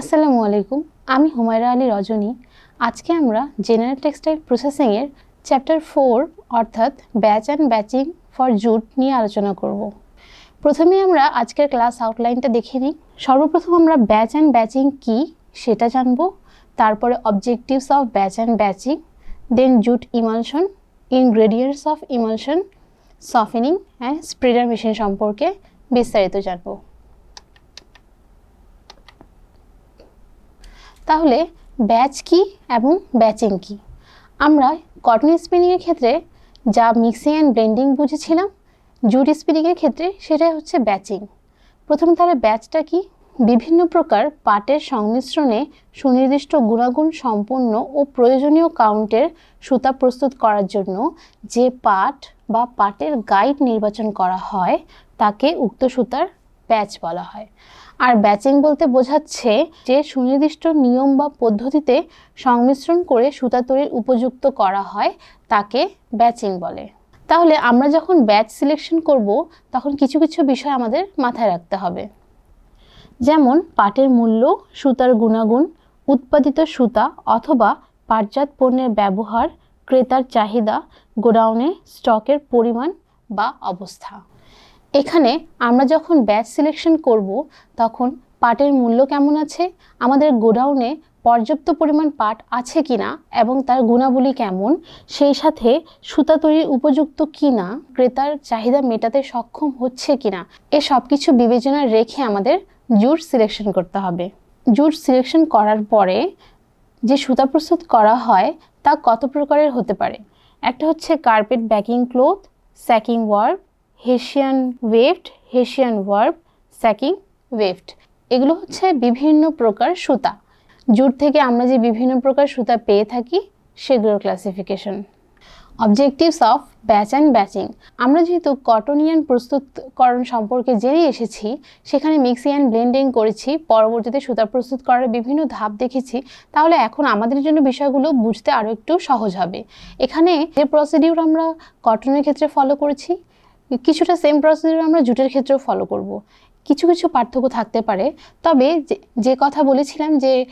আসসালামু আলাইকুম, আমি হুমায়রা আলী রজনী। আজকে আমরা জেনারেল টেক্সটাইল প্রসেসিংয়ের চ্যাপ্টার ফোর অর্থাৎ batch and batching for jute নিয়ে আলোচনা করব। প্রথমে আমরা আজকের ক্লাস আউটলাইনটা দেখে নিই। সর্বপ্রথম আমরা ব্যাচ অ্যান্ড ব্যাচিং কী সেটা জানব, তারপরে objectives of batch and batching then jute emulsion ingredients of emulsion softening and spreader machine সম্পর্কে বিস্তারিত জানব। তাহলে ব্যাচ কি এবং ব্যাচিং কি? আমরা কটন স্পিনিংয়ের ক্ষেত্রে যা মিক্সিং অ্যান্ড ব্লেন্ডিং বুঝেছিলাম, জুট স্পিনিংয়ের ক্ষেত্রে সেটাই হচ্ছে ব্যাচিং। প্রথম তাহলে ব্যাচটা কি? বিভিন্ন প্রকার পাটের সংমিশ্রণে সুনির্দিষ্ট গুণাগুণ সম্পন্ন ও প্রয়োজনীয় কাউন্টের সুতা প্রস্তুত করার জন্য যে পাট বা পাটের গাইড নির্বাচন করা হয়, তাকে উক্ত সুতার ব্যাচ বলা হয়। আর ব্যাচিং বলতে বোঝাচ্ছে যে সুনির্দিষ্ট নিয়ম বা পদ্ধতিতে সংমিশ্রণ করে সুতা তৈরির উপযুক্ত করা হয় তাকে ব্যাচিং বলে। তাহলে আমরা যখন ব্যাচ সিলেকশন করব, তখন কিছু কিছু বিষয় আমাদের মাথায় রাখতে হবে। যেমন পাটের মূল্য, সুতার গুণাগুণ, উৎপাদিত সুতা অথবা পাটজাত পণ্যের ব্যবহার, ক্রেতার চাহিদা, গোডাউনে স্টকের পরিমাণ বা অবস্থা। এখানে আমরা যখন ব্যাচ সিলেকশন করব, তখন পাটের মূল্য কেমন আছে, আমাদের গোডাউনে পর্যাপ্ত পরিমাণ পাট আছে কিনা এবং তার গুণাবলী কেমন, সেই সাথে সুতা তৈরির উপযুক্ত কিনা, ক্রেতার চাহিদা মেটাতে সক্ষম হচ্ছে কিনা, এ সব কিছু বিবেচনায় রেখে আমাদের জুট সিলেকশন করতে হবে। জুট সিলেকশন করার পরে যে সুতা প্রস্তুত করা হয়, তা কত প্রকারের হতে পারে? একটা হচ্ছে carpet backing cloth sacking warp hessian weft hessian warp sacking weft এগুলো হচ্ছে বিভিন্ন প্রকার সুতা। জুট থেকে আমরা যে বিভিন্ন প্রকার সুতা পেয়ে থাকি, সেগুলোর classification objectives of batch and batching আমরা যেহেতু কটনিয়ান প্রস্তুতকরণ সম্পর্কে জেনে এসেছি, সেখানে মিক্সিং অ্যান্ড ব্লেন্ডিং করেছি, পরবর্তীতে সুতা প্রস্তুত করার বিভিন্ন ধাপ দেখেছি, তাহলে এখন আমাদের জন্য বিষয়গুলো বুঝতে আরও একটু সহজ হবে। এখানে যে প্রসিডিউর আমরা কটনের ক্ষেত্রে ফলো করেছি কিছুটা সেম প্রসিডিউর আমরা জুটের ক্ষেত্রেও ফলো করব। কিছু কিছু পার্থক্য থাকতে পারে, তবে যে- যে কথা বলেছিলাম যে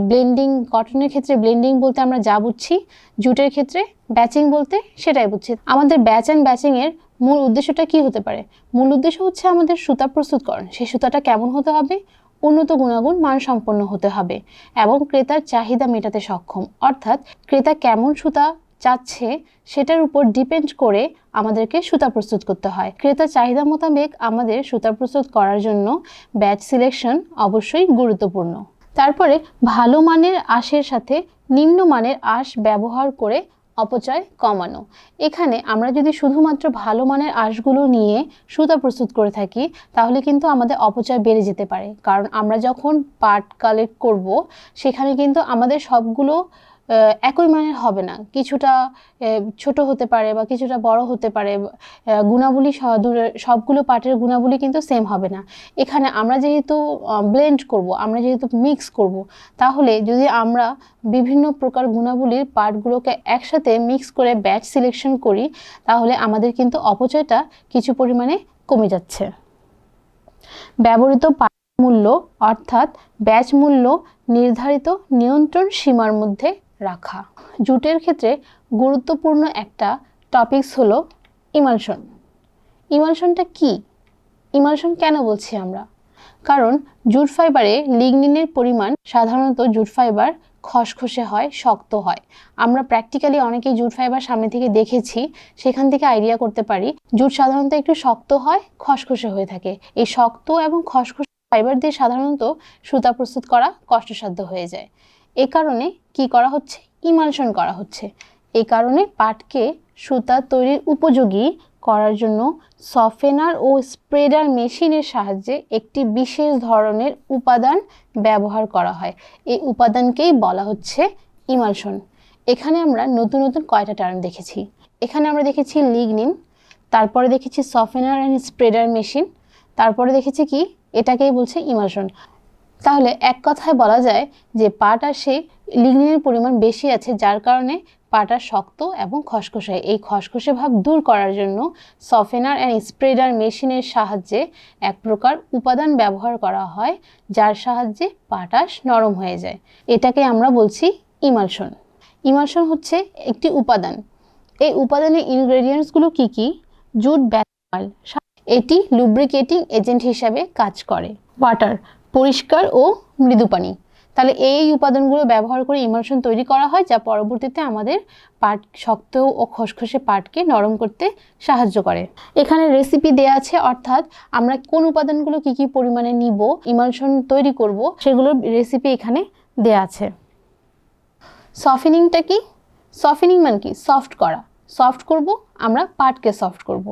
ব্লেন্ডিং কটনের ক্ষেত্রে ব্লেন্ডিং বলতে আমরা যা বুঝছি, জুটের ক্ষেত্রে ব্যাচিং বলতে সেটাই বুঝছি। আমাদের ব্যাচ অ্যান্ড ব্যাচিংয়ের মূল উদ্দেশ্যটা কি হতে পারে? মূল উদ্দেশ্য হচ্ছে আমাদের সুতা প্রস্তুতকরণ সেই সুতাটা কেমন হতে হবে? উন্নত গুণাগুণ মানসম্পন্ন হতে হবে এবং ক্রেতার চাহিদা মেটাতে সক্ষম। অর্থাৎ ক্রেতা কেমন সুতা চাচ্ছে, সেটার উপর ডিপেন্ড করে আমাদেরকে সুতা প্রস্তুত করতে হয়। ক্রেতার চাহিদা মোতাবেক আমাদের সুতা প্রস্তুত করার জন্য ব্যাচ সিলেকশন অবশ্যই গুরুত্বপূর্ণ। তারপরে ভালো মানের আঁশের সাথে নিম্ন মানের আঁশ ব্যবহার করে অপচয় কমানো। এখানে আমরা যদি শুধুমাত্র ভালো মানের আঁশগুলো নিয়ে সুতা প্রস্তুত করে থাকি, তাহলে কিন্তু আমাদের অপচয় বেড়ে যেতে পারে। কারণ আমরা যখন পাট কালেক্ট করব, সেখানে কিন্তু আমাদের সবগুলো একই মানের হবে না। কিছুটা ছোট হতে পারে বা কিছুটা বড় হতে পারে। গুণাবলী সবগুলো পাটের গুণাবলী কিন্তু সেম হবে না। এখানে আমরা যেহেতু ব্লেন্ড করব, আমরা যেহেতু মিক্স করব, তাহলে যদি আমরা বিভিন্ন প্রকার গুণাবলীর পার্টগুলোকে একসাথে মিক্স করে ব্যাচ সিলেকশন করি, তাহলে আমাদের কিন্তু অপচয়টা কিছু পরিমাণে কমে যাচ্ছে। ব্যবহৃত মূল্য, অর্থাৎ ব্যাচ মূল্য নির্ধারিত নিয়ন্ত্রণ সীমার মধ্যে রাখা। জুটের ক্ষেত্রে গুরুত্বপূর্ণ একটা টপিকস হলো ইমালশন। ইমালশনটা কি? ইমালশন কেন বলছি আমরা? কারণ জুট ফাইবারে লিগনিনের পরিমাণ সাধারণত জুট ফাইবার খসখসে হয়, শক্ত হয়। আমরা প্র্যাকটিক্যালি অনেকেই জুট ফাইবার সামনে থেকে দেখেছি, সেখান থেকে আইডিয়া করতে পারি। জুট সাধারণত একটু শক্ত হয়, খসখসে হয়ে থাকে। এই শক্ত এবং খসখসে ফাইবার দিয়ে সাধারণত সুতা প্রস্তুত করা কষ্টসাধ্য হয়ে যায়। এ কারণে কি করা হচ্ছে? ইমালশন করা হচ্ছে। এই কারণে পাটকে সুতা তৈরির উপযোগী করার জন্য সফেনার ও স্প্রেডার মেশিনের সাহায্যে একটি বিশেষ ধরনের উপাদান ব্যবহার করা হয়। এই উপাদানকেই বলা হচ্ছে ইমালশন। এখানে আমরা নতুন নতুন কয়টা টার্ম দেখেছি। এখানে আমরা দেখেছি লিগনিন, তারপরে দেখেছি সফেনার অ্যান্ড স্প্রেডার মেশিন, তারপরে দেখেছি কি? এটাকেই বলছে ইমালশন। তাহলে এক কথায় বলা যায় যে পাট আর সে লিগনিনের পরিমাণ বেশি আছে, যার কারণে পাটা শক্ত এবং খসখসে। এই খসখসে ভাব দূর করার জন্য সফেনার অ্যান্ড স্প্রেডার মেশিনের সাহায্যে এক প্রকার উপাদান ব্যবহার করা হয়, যার সাহায্যে পাটাশ নরম হয়ে যায়। এটাকে আমরা বলছি ইমালশন। ইমালশন হচ্ছে একটি উপাদান। এই উপাদানের ইনগ্রেডিয়েন্টসগুলো কি কি? জুট অয়েল এটি লুব্রিকেটিং এজেন্ট হিসাবে কাজ করে। ওয়াটার পরিষ্কার ও মৃদু পানি। তাহলে এই উপাদানগুলো ব্যবহার করে ইমালশন তৈরি করা হয়, যা পরবর্তীতে আমাদের পাট শক্ত ও খসখসে পাটকে নরম করতে সাহায্য করে। এখানে রেসিপি দেয়া আছে, অর্থাৎ আমরা কোন উপাদানগুলো কি কি পরিমাণে নিব ইমালশন তৈরি করব, সেগুলোর রেসিপি এখানে দেয়া আছে। সফেনিংটা কি? সফেনিং মানে কি? সফট করা। সফট করব আমরা পাটকে সফট করব।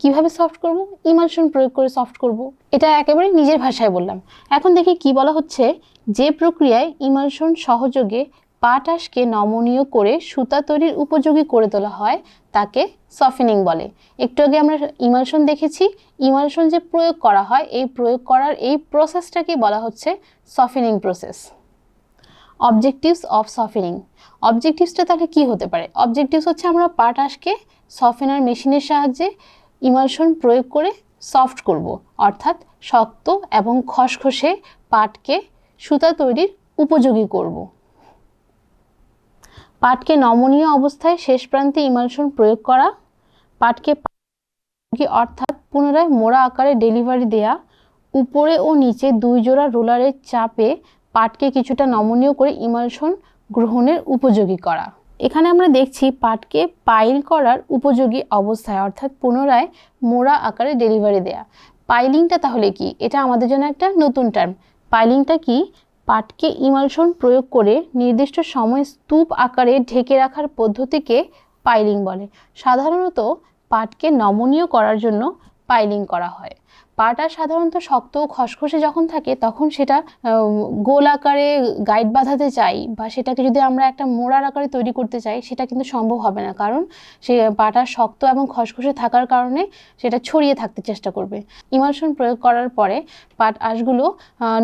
কীভাবে সফট করব? ইমালশন প্রয়োগ করে সফট করব। এটা একেবারে নিজের ভাষায় বললাম। এখন দেখি কি বলা হচ্ছে? যে প্রক্রিয়ায় ইমালশন সহযোগে পাটাশকে নমনীয় করে সুতা তৈরির উপযোগী করে তোলা হয়, তাকে সফেনিং বলে। একটু আগে আমরা ইমালশন দেখেছি। ইমালশন যে প্রয়োগ করা হয়, এই প্রয়োগ করার এই প্রসেসটাকে বলা হচ্ছে softening process objectives of softening অবজেক্টিভসটা তাহলে কি হতে পারে? অবজেক্টিভস হচ্ছে আমরা পাটাশকে সফেনার মেশিনের সাহায্যে ইমালশন প্রয়োগ করে সফট করব, অর্থাৎ শক্ত এবং খসখসে পাটকে সুতা তৈরির উপযোগী করব। পাটকে নমনীয় অবস্থায় শেষ প্রান্তে ইমালশন প্রয়োগ করা, পাটকে অর্থাৎ পুনরায় মোড়া আকারে ডেলিভারি দেয়া, উপরে ও নিচে দুই জোড়া রোলারের চাপে পাটকে কিছুটা নমনীয় করে ইমালশন গ্রহণের উপযোগী করা। এখানে আমরা দেখছি পাটকে পাইল করার উপযোগী অবস্থায়, অর্থাৎ পুনরায় মোড়া আকারে ডেলিভারি দেয়া। পাইলিংটা তাহলে কি? এটা আমাদের জন্য একটা নতুন টার্ম পাইলিংটা কি? পাটকে ইমালশন প্রয়োগ করে নির্দিষ্ট সময় স্তূপ আকারে ঢেকে রাখার পদ্ধতিকে পাইলিং বলে। সাধারণত পাটকে নমনীয় করার জন্য পাইলিং করা হয়। পাটা সাধারণত শক্ত ও খসখসে যখন থাকে, তখন সেটা গোল আকারে গাইড বাঁধাতে চাই বা সেটাকে যদি আমরা একটা মোড়ার আকারে তৈরি করতে চাই, সেটা কিন্তু সম্ভব হবে না। কারণ সে পাটা শক্ত এবং খসখসে থাকার কারণে সেটা ছড়িয়ে থাকতে চেষ্টা করবে। ইমালশন প্রয়োগ করার পরে পাট আঁশগুলো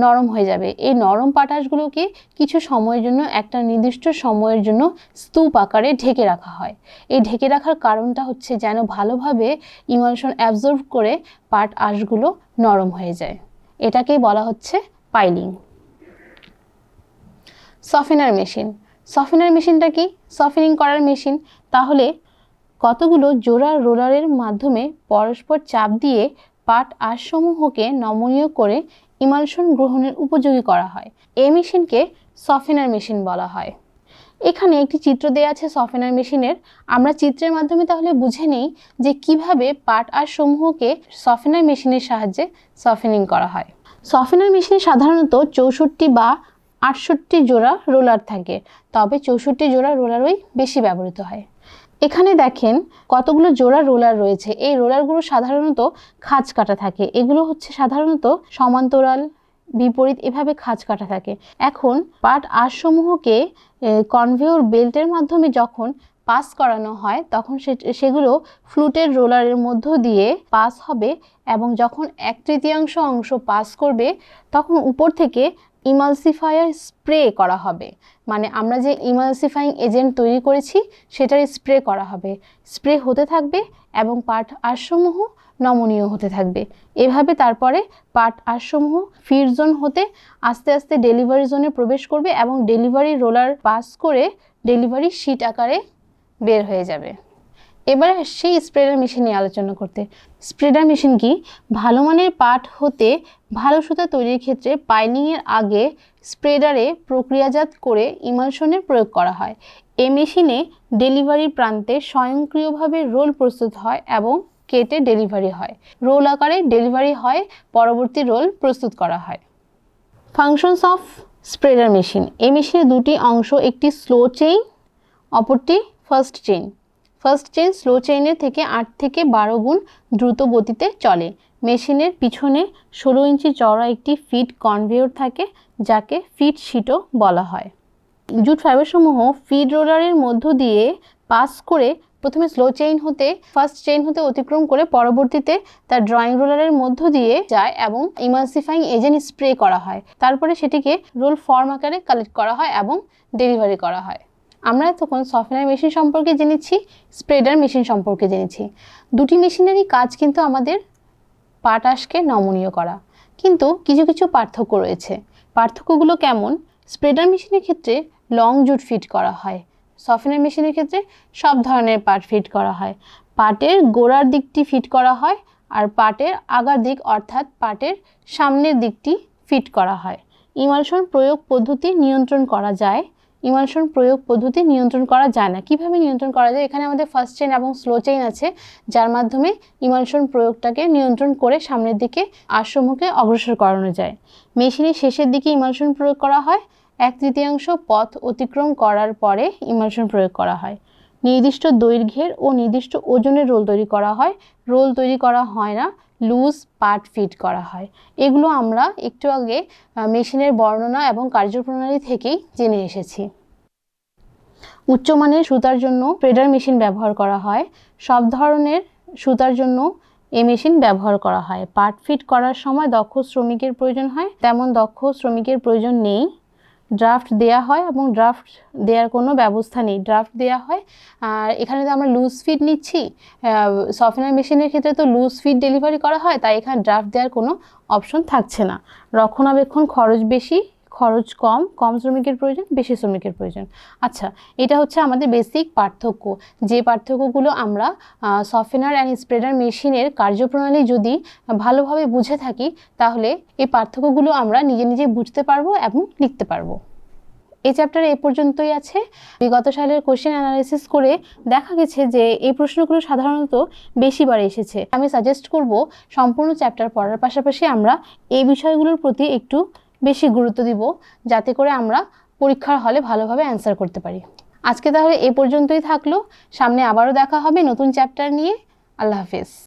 নরম হয়ে যাবে। এই নরম পাট আঁশগুলোকে কিছু সময়ের জন্য, একটা নির্দিষ্ট সময়ের জন্য স্তূপ আকারে ঢেকে রাখা হয়। এই ঢেকে রাখার কারণটা হচ্ছে যেন ভালোভাবে ইমালশন অ্যাবজর্ব করে পাট আঁশগুলো নরম হয়ে যায়। এটাকেই বলা হচ্ছে পাইলিং সফেনার মেশিন সফেনার মেশিনটা কি? সফেনিং করার মেশিন তাহলে কতগুলো জোড়া রোলারের মাধ্যমে পরস্পর চাপ দিয়ে পাট আঁশসমূহকে নমনীয় করে ইমালশন গ্রহণের উপযোগী করা হয়। এই মেশিনকে সফেনার মেশিন বলা হয়। এখানে একটি চিত্র দেওয়া আছে সফেনার মেশিনের। আমরা চিত্রের মাধ্যমে তাহলে বুঝে নেই যে কীভাবে পাট আর সমূহকে সফেনার মেশিনের সাহায্যে সফেনিং করা হয়। সফেনার মেশিনে সাধারণত চৌষট্টি বা আটষট্টি জোড়া রোলার থাকে, তবে চৌষট্টি জোড়া রোলারই বেশি ব্যবহৃত হয়। এখানে দেখেন কতগুলো জোড়া রোলার রয়েছে। এই রোলারগুলো সাধারণত খাঁজ কাটা থাকে। এগুলো হচ্ছে সাধারণত সমান্তরাল বিপরীত এভাবে খাঁজ কাটা থাকে। এখন পাট আঁশসমূহকে কনভেয়র বেল্টের মাধ্যমে যখন পাস করানো হয়, তখন সেগুলো ফ্লুটের রোলারের মধ্য দিয়ে পাস হবে এবং যখন এক তৃতীয়াংশ অংশ পাস করবে, তখন উপর থেকে ইমালসিফায়ার স্প্রে করা হবে। মানে আমরা যে ইমালসিফাইং এজেন্ট তৈরি করেছি, সেটার স্প্রে করা হবে। স্প্রে হতে থাকবে এবং পাট আঁশসমূহ নমনীয় হতে থাকবে। এভাবে তারপরে পাট আঁশসমূহ ফির জোন হতে আস্তে আস্তে ডেলিভারি জোনে প্রবেশ করবে এবং ডেলিভারি রোলার পাস করে ডেলিভারি শিট আকারে বের হয়ে যাবে। এবারে সেই স্প্রেডার মেশিন নিয়ে আলোচনা করতে। স্প্রেডার মেশিন কি? ভালো মানের পাট হতে ভালো সুতা তৈরির ক্ষেত্রে পাইলিংয়ের আগে স্প্রেডারে প্রক্রিয়াজাত করে ইমালশনের প্রয়োগ করা হয়। এ মেশিনে ডেলিভারির প্রান্তে স্বয়ংক্রিয়ভাবে রোল প্রস্তুত হয় এবং কেটে ডেলিভারি হয়। রোল আকারে ডেলিভারি হয়, পরবর্তী রোল প্রস্তুত করা হয়। ফাংশনস অফ স্প্রেডার মেশিন এই মেশিনে দুটি অংশ, একটি স্লো চেইন অপরটি fast chain fast chain slow চেইনের থেকে আট থেকে বারো গুণ দ্রুত গতিতে চলে। মেশিনের পিছনে ষোলো ইঞ্চি চওড়া একটি ফিট কনভেয়র থাকে, যাকে ফিট শিটও বলা হয়। জুট ফাইবারসমূহ ফিড রোলারের মধ্য দিয়ে পাস করে প্রথমে স্লো চেইন হতে ফার্স্ট চেইন হতে অতিক্রম করে পরবর্তীতে তার ড্রয়িং রোলারের মধ্য দিয়ে যায় এবং ইমালসিফাইং এজেন্ট স্প্রে করা হয়। তারপরে সেটিকে রোল ফর্ম আকারে কালেক্ট করা হয় এবং ডেলিভারি করা হয়। আমরা তখন সফটওয়্যার মেশিন সম্পর্কে জেনেছি স্প্রেডার মেশিন সম্পর্কে জেনেছি। দুটি মেশিনেরই কাজ কিন্তু আমাদের পাটাশকে নমনীয় করা। কিন্তু কিছু কিছু পার্থক্য রয়েছে। পার্থক্যগুলো কেমন? স্প্রেডার মেশিনের ক্ষেত্রে লং জুট ফিট করা হয়। সফটওয়্যার মেশিনের ক্ষেত্রে সব ধরনের পার্ট ফিট করা হয়। পাটের গোড়ার দিকটি ফিট করা হয় আর পাটের আগার দিক অর্থাৎ পাটের সামনের দিকটি ফিট করা হয়। ইমালশন প্রয়োগ পদ্ধতি নিয়ন্ত্রণ করা যায়। ইমালশন প্রয়োগ পদ্ধতি নিয়ন্ত্রণ করা যায় না। কীভাবে নিয়ন্ত্রণ করা যায়? এখানে আমাদের ফার্স্ট চেইন এবং স্লো চেইন আছে, যার মাধ্যমে ইমালশন প্রয়োগটাকে নিয়ন্ত্রণ করে সামনের দিকে আশ্রমকে অগ্রসর করানো যায়। মেশিনের শেষের দিকে ইমালশন প্রয়োগ করা হয় এক তৃতীয়াংশ পথ অতিক্রম করার পরে ইমালশন প্রয়োগ করা হয়। নির্দিষ্ট দৈর্ঘ্যের ও নির্দিষ্ট ওজনের রোল তৈরি করা হয়। রোল তৈরি করা হয় না, লুজ পার্ট ফিট করা হয়। এগুলো আমরা একটু আগে মেশিনের বর্ণনা এবং কার্যপ্রণালী থেকেই জেনে এসেছি। উচ্চমানের সুতার জন্য প্রেডার মেশিন ব্যবহার করা হয়। সব ধরনের সুতার জন্য এই মেশিন ব্যবহার করা হয়। পার্ট ফিট করার সময় দক্ষ শ্রমিকের প্রয়োজন হয়। তেমন দক্ষ শ্রমিকের প্রয়োজন নেই। ড্রাফট দেয়া হয় এবং ড্রাফট দেওয়ার কোনো ব্যবস্থা নেই। ড্রাফট দেওয়া হয়, আর এখানে তো আমরা লুজ ফিড নিচ্ছি সফটওয়্যার মেশিনের ক্ষেত্রে তো লুজ ফিড ডেলিভারি করা হয়, তাই এখানে ড্রাফট দেওয়ার কোনো অপশন থাকছে না। রক্ষণাবেক্ষণ খরচ বেশি খরচ কম কম শ্রমিকের প্রয়োজন, বেশি শ্রমিকের প্রয়োজন। আচ্ছা এটা হচ্ছে আমাদের বেসিক পার্থক্য। যে পার্থক্যগুলো আমরা সফটওয়্যার অ্যান্ড স্প্রেডার মেশিনের কার্যপ্রণালী যদি ভালোভাবে বুঝে থাকি, তাহলে এই পার্থক্যগুলো আমরা নিজে নিজে বুঝতে পারব এবং লিখতে পারব। এই চ্যাপ্টারে এ পর্যন্তই আছে। বিগত সালের কোশ্চেন অ্যানালাইসিস করে দেখা গেছে যে, এই প্রশ্নগুলো সাধারণত বেশিবার এসেছে। আমি সাজেস্ট করব, সম্পূর্ণ চ্যাপ্টার পড়ার পাশাপাশি আমরা এই বিষয়গুলোর প্রতি একটু বেশি গুরুত্ব দিব যাতে করে আমরা পরীক্ষার হলে ভালোভাবে অ্যান্সার করতে পারি। আজকে তাহলে এ পর্যন্তই থাকল। সামনে আবারও দেখা হবে নতুন চ্যাপ্টার নিয়ে। আল্লাহ হাফেজ।